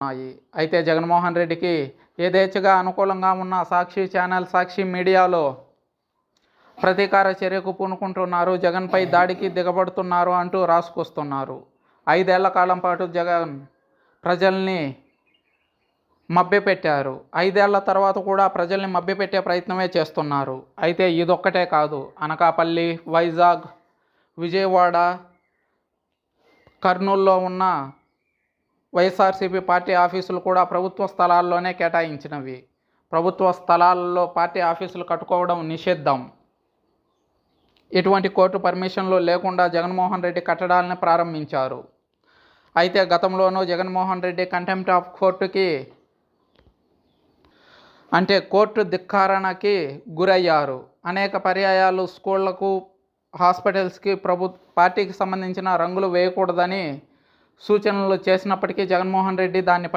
ఉన్నాయి. అయితే జగన్మోహన్ రెడ్డికి యథేచ్ఛగా అనుకూలంగా ఉన్న సాక్షి ఛానల్ సాక్షి మీడియాలో ప్రతీకార చర్యకు పూనుకుంటున్నారు. జగన్పై దాడికి దిగబడుతున్నారు అంటూ రాసుకొస్తున్నారు. ఐదేళ్ళ కాలం పాటు జగన్ ప్రజల్ని మభ్యపెట్టారు. ఐదేళ్ళ తర్వాత కూడా ప్రజల్ని మభ్యపెట్టే ప్రయత్నమే చేస్తున్నారు. అయితే ఇదొక్కటే కాదు. అనకాపల్లి వైజాగ్ విజయవాడ కర్నూల్లో ఉన్న వైఎస్ఆర్సీపీ పార్టీ ఆఫీసులు కూడా ప్రభుత్వ స్థలాల్లోనే కేటాయించినవి. ప్రభుత్వ స్థలాల్లో పార్టీ ఆఫీసులు కట్టుకోవడం నిషేధం ఎటువంటి కోర్టు పర్మిషన్లు లేకుండా జగన్మోహన్ రెడ్డి కట్టడాలని ప్రారంభించారు. అయితే గతంలోనూ జగన్మోహన్ రెడ్డి కంటెంప్ట్ ఆఫ్ కోర్టుకి అంటే కోర్టు ధిక్కారణకి గురయ్యారు. అనేక పర్యాయాలు స్కూళ్ళకు హాస్పిటల్స్కి ప్రభు పార్టీకి సంబంధించిన రంగులు వేయకూడదని సూచనలు చేసినప్పటికీ జగన్మోహన్ రెడ్డి దాన్ని